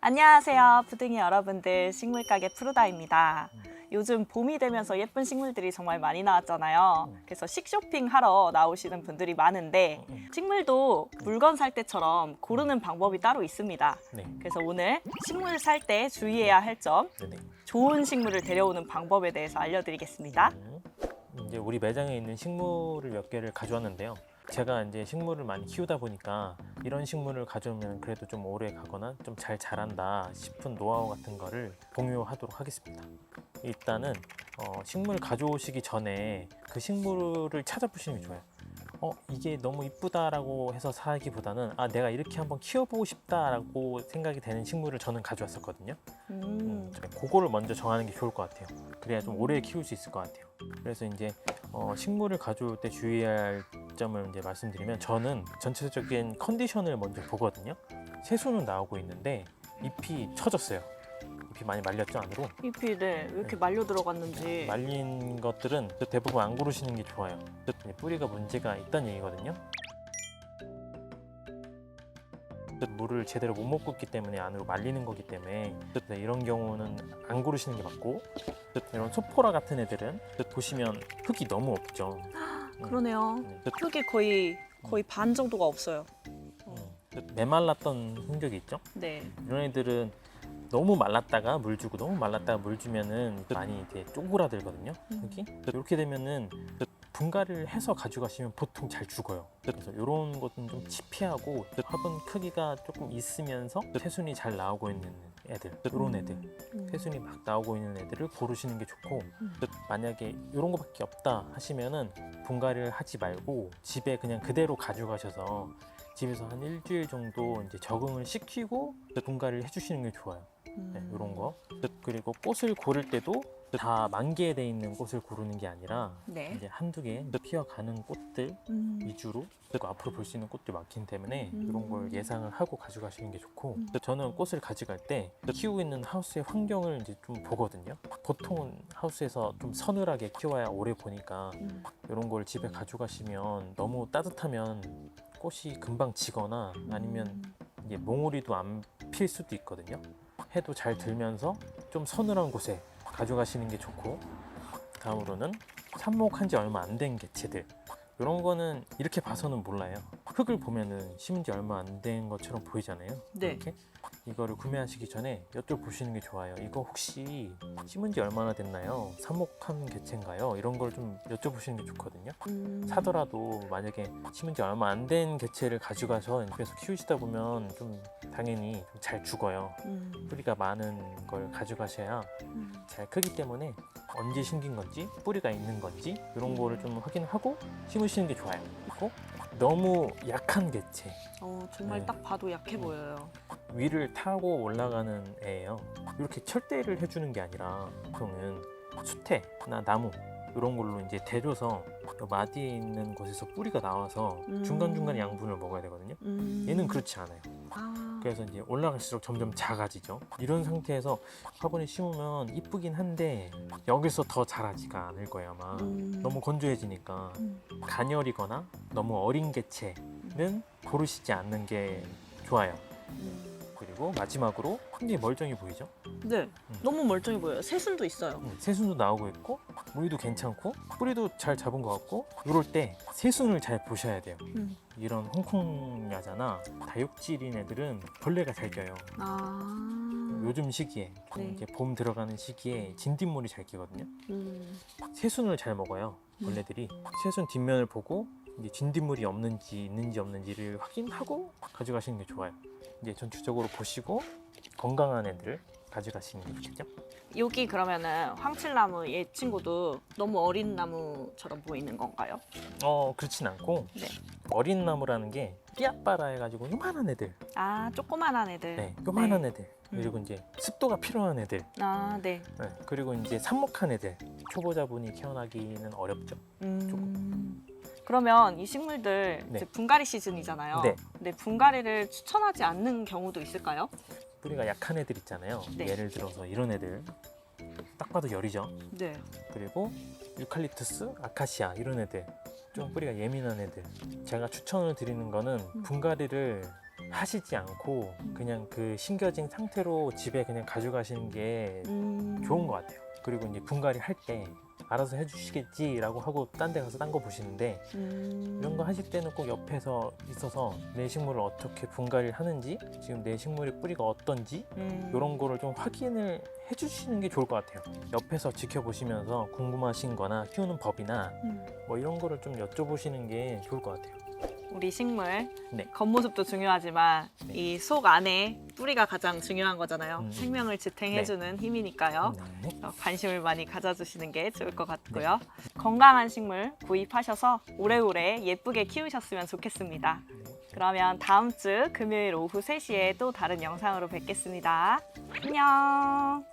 안녕하세요. 부등이 여러분들 식물가게 프루다입니다. 요즘 봄이 되면서 예쁜 식물들이 정말 많이 나왔잖아요. 그래서 식쇼핑 하러 나오시는 분들이 많은데 식물도 물건 살 때처럼 고르는 방법이 따로 있습니다. 네. 그래서 오늘 식물 살 때 주의해야 할 점, 네네. 좋은 식물을 데려오는 방법에 대해서 알려드리겠습니다. 음, 이제 우리 매장에 있는 식물을 몇 개를 가져왔는데요. 제가 이제 식물을 많이 키우다 보니까 이런 식물을 가져오면 그래도 좀 오래 가거나 좀 잘 자란다 싶은 노하우 같은 거를 공유하도록 하겠습니다. 일단은 어, 식물 가져오시기 전에 그 식물을 찾아보시는 게 좋아요. 어 이게 너무 이쁘다라고 해서 사기보다는 아 내가 이렇게 한번 키워보고 싶다라고 생각이 되는 식물을 저는 가져왔었거든요. 음, 음, 그거를 먼저 정하는 게 좋을 것 같아요. 그래야 좀 오래 키울 수 있을 것 같아요. 그래서 이제 어, 식물을 가져올 때 주의해야 할 점을 이제 말씀드리면 저는 전체적인 컨디션을 먼저 보거든요. 새수는 나오고 있는데 잎이 처졌어요. 잎이 많이 말렸죠 안으로. 잎이 네, 왜 이렇게 말려 들어갔는지. 말린 것들은 대부분 안 고르시는 게 좋아요. 뿌리가 문제가 있다는 얘기거든요. 물을 제대로 못 먹고 있기 때문에 안으로 말리는 거기 때문에 어쨌든 이런 경우는 안 고르시는 게 맞고 어쨌든 이런 소포라 같은 애들은 보시면 흙이 너무 없죠. 그러네요. 음, 흙이 거의 거의 반 정도가 없어요. 음, 메말랐던 흔적이 있죠. 네. 이런 애들은 너무 말랐다가 물 주고 너무 말랐다가 물 주면은 많이 이제 쪼그라들거든요. 음. 흙이 이렇게 되면은 분갈이를 해서 가져가시면 보통 잘 죽어요. 그래서 이런 것은 좀 치피하고 화분 크기가 조금 있으면서 새순이 잘 나오고 있는 애들, 이런 애들, 음. 새순이 막 나오고 있는 애들을 고르시는 게 좋고 음. 만약에 이런 거밖에 없다 하시면은 분갈이를 하지 말고 집에 그냥 그대로 가져가셔서 집에서 한 일주일 정도 이제 적응을 시키고 분갈이를 해주시는 게 좋아요. 네, 음. 이런 거. 그리고 꽃을 고를 때도 다 만개돼 있는 꽃을 고르는 게 아니라 네. 이제 한두 개 피어가는 꽃들 음. 위주로 그리고 앞으로 볼 수 있는 꽃들이 많기 때문에 음. 이런 걸 예상을 하고 가져가시는 게 좋고 음. 저는 꽃을 가져갈 때 키우고 있는 하우스의 환경을 이제 좀 보거든요. 보통은 하우스에서 좀 서늘하게 키워야 오래 보니까 음. 이런 걸 집에 가져가시면 너무 따뜻하면 꽃이 금방 지거나 아니면 이게 몽우리도 안 필 수도 있거든요. 해도 잘 들면서 좀 서늘한 곳에 가져가시는 게 좋고 다음으로는 삽목한 지 얼마 안 된 개체들 이런 거는 이렇게 봐서는 몰라요. 흙을 보면은 심은 지 얼마 안 된 것처럼 보이잖아요. 네. 이렇게 이거를 구매하시기 전에 여쭤보시는 게 좋아요. 이거 혹시 심은 지 얼마나 됐나요? 삽목한 개체인가요? 이런 걸 좀 여쭤보시는 게 좋거든요. 음. 사더라도 만약에 심은 지 얼마 안 된 개체를 가져가서 집에서 키우시다 보면 좀 당연히 좀 잘 죽어요. 음. 뿌리가 많은 걸 가져가셔야 음. 잘 크기 때문에 언제 심긴 건지 뿌리가 있는 건지 이런 거를 좀 확인하고 심으시는 게 좋아요. 그리고 너무 약한 개체 어, 정말 네. 딱 봐도 약해 음. 보여요. 위를 타고 올라가는 애예요. 이렇게 철대를 해주는 게 아니라 보통은 수태나 나무 이런 걸로 이제 요 마디에 있는 곳에서 뿌리가 나와서 음. 중간중간 양분을 먹어야 되거든요. 음. 얘는 그렇지 않아요. 아. 그래서 이제 올라갈수록 점점 작아지죠. 이런 상태에서 화분에 심으면 이쁘긴 한데 여기서 더 자라지가 않을 거예요 아마. 음. 너무 건조해지니까 음. 가녀리거나 너무 어린 개체는 고르시지 않는 게 좋아요. 음. 그리고 마지막으로 굉장히 멀쩡히 보이죠? 네. 너무 멀쩡해 보여요. 새순도 있어요. 음, 새순도 나오고 있고 무늬도 괜찮고 뿌리도 잘 잡은 것 같고 이럴 때 새순을 잘 보셔야 돼요. 음. 이런 홍콩 야자나 다육질인 애들은 벌레가 잘 껴요. 아. 요즘 시기에 네. 이렇게 봄 들어가는 시기에 진딧물이 잘 끼거든요. 음. 새순을 잘 먹어요. 벌레들이 새순 뒷면을 보고 이제 진딧물이 없는지 있는지 없는지를 확인하고 가져가시는 게 좋아요. 이제 전체적으로 보시고 건강한 애들 가져가시는 게 좋겠죠. 여기 그러면은 황칠나무 얘 친구도 너무 어린 나무처럼 보이는 건가요? 어 그렇진 않고 네. 어린 나무라는 게 삐약바라 해가지고 요만한 애들, 아, 조그만한 애들. 네, 요만한 네. 애들 그리고 이제 습도가 필요한 애들, 아, 네. 네, 그리고 이제 삽목한 애들 초보자분이 키워나기는 어렵죠. 음. 그러면 이 식물들 네. 이제 분갈이 시즌이잖아요. 네. 근데 분갈이를 추천하지 않는 경우도 있을까요? 뿌리가 약한 애들 있잖아요. 네. 예를 들어서 이런 애들 딱 봐도 열이죠. 네. 그리고 유칼립투스, 아카시아 이런 애들 좀 뿌리가 예민한 애들 제가 추천을 드리는 거는 분갈이를 하시지 않고 그냥 그 심겨진 상태로 집에 그냥 가져가시는 게 음. 좋은 것 같아요. 그리고 이제 분갈이 할 때 알아서 해주시겠지라고 하고 딴 데 가서 딴 거 보시는데 음. 이런 거 하실 때는 꼭 옆에서 있어서 내 식물을 어떻게 분갈이를 하는지 지금 내 식물의 뿌리가 어떤지 음. 이런 거를 좀 확인을 해주시는 게 좋을 것 같아요. 옆에서 지켜보시면서 궁금하신 거나 키우는 법이나 음. 뭐 이런 거를 좀 여쭤보시는 게 좋을 것 같아요. 우리 식물 네. 겉모습도 중요하지만 네. 이속 안에 뿌리가 가장 중요한 거잖아요. 음. 생명을 지탱해주는 힘이니까요. 네. 어, 관심을 많이 가져주시는 게 좋을 것 같고요. 건강한 식물 구입하셔서 오래오래 예쁘게 키우셨으면 좋겠습니다. 그러면 다음 주 금요일 오후 3시에 또 다른 영상으로 뵙겠습니다. 안녕.